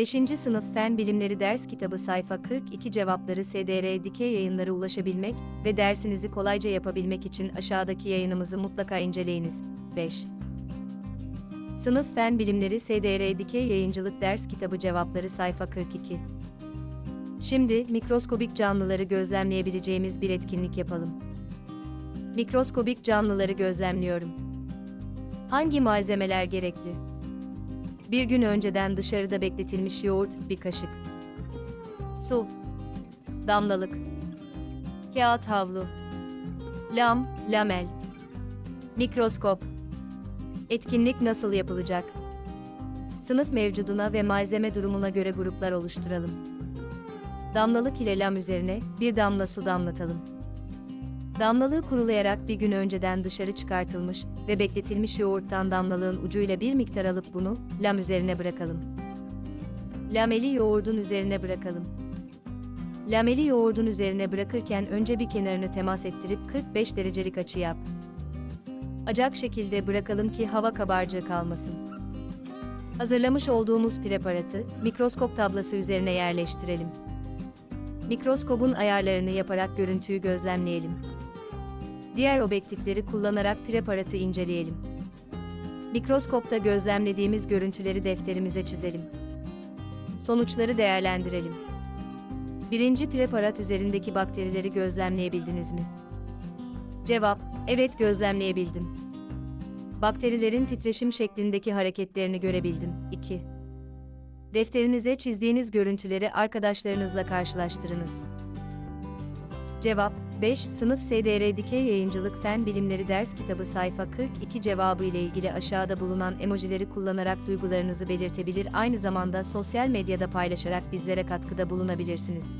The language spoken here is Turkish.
5. Sınıf Fen Bilimleri Ders Kitabı Sayfa 42 Cevapları SDR Dikey Yayınları ulaşabilmek ve dersinizi kolayca yapabilmek için aşağıdaki yayınımızı mutlaka inceleyiniz. 5. Sınıf Fen Bilimleri SDR Dikey Yayıncılık Ders Kitabı Cevapları Sayfa 42 Şimdi, mikroskobik canlıları gözlemleyebileceğimiz bir etkinlik yapalım. Mikroskobik canlıları gözlemliyorum. Hangi malzemeler gerekli? Bir gün önceden dışarıda bekletilmiş yoğurt, bir kaşık. Su. Damlalık. Kağıt havlu. Lam, lamel. Mikroskop. Etkinlik nasıl yapılacak? Sınıf mevcuduna ve malzeme durumuna göre gruplar oluşturalım. Damlalık ile lam üzerine bir damla su damlatalım. Damlalığı kurulayarak bir gün önceden dışarı çıkartılmış ve bekletilmiş yoğurttan damlalığın ucuyla bir miktar alıp bunu lam üzerine bırakalım. Lameli yoğurdun üzerine bırakalım. Lameli yoğurdun üzerine bırakırken önce bir kenarını temas ettirip 45 derecelik açı yap. Acak şekilde bırakalım ki hava kabarcığı kalmasın. Hazırlamış olduğumuz preparatı mikroskop tablası üzerine yerleştirelim. Mikroskobun ayarlarını yaparak görüntüyü gözlemleyelim. Diğer objektifleri kullanarak preparatı inceleyelim. Mikroskopta gözlemlediğimiz görüntüleri defterimize çizelim. Sonuçları değerlendirelim. Birinci preparat üzerindeki bakterileri gözlemleyebildiniz mi? Cevap, evet gözlemleyebildim. Bakterilerin titreşim şeklindeki hareketlerini görebildim. 2. Defterinize çizdiğiniz görüntüleri arkadaşlarınızla karşılaştırınız. Cevap 5. Sınıf SDR Dikey Yayıncılık Fen Bilimleri Ders Kitabı sayfa 42 cevabı ile ilgili aşağıda bulunan emojileri kullanarak duygularınızı belirtebilir aynı zamanda sosyal medyada paylaşarak bizlere katkıda bulunabilirsiniz.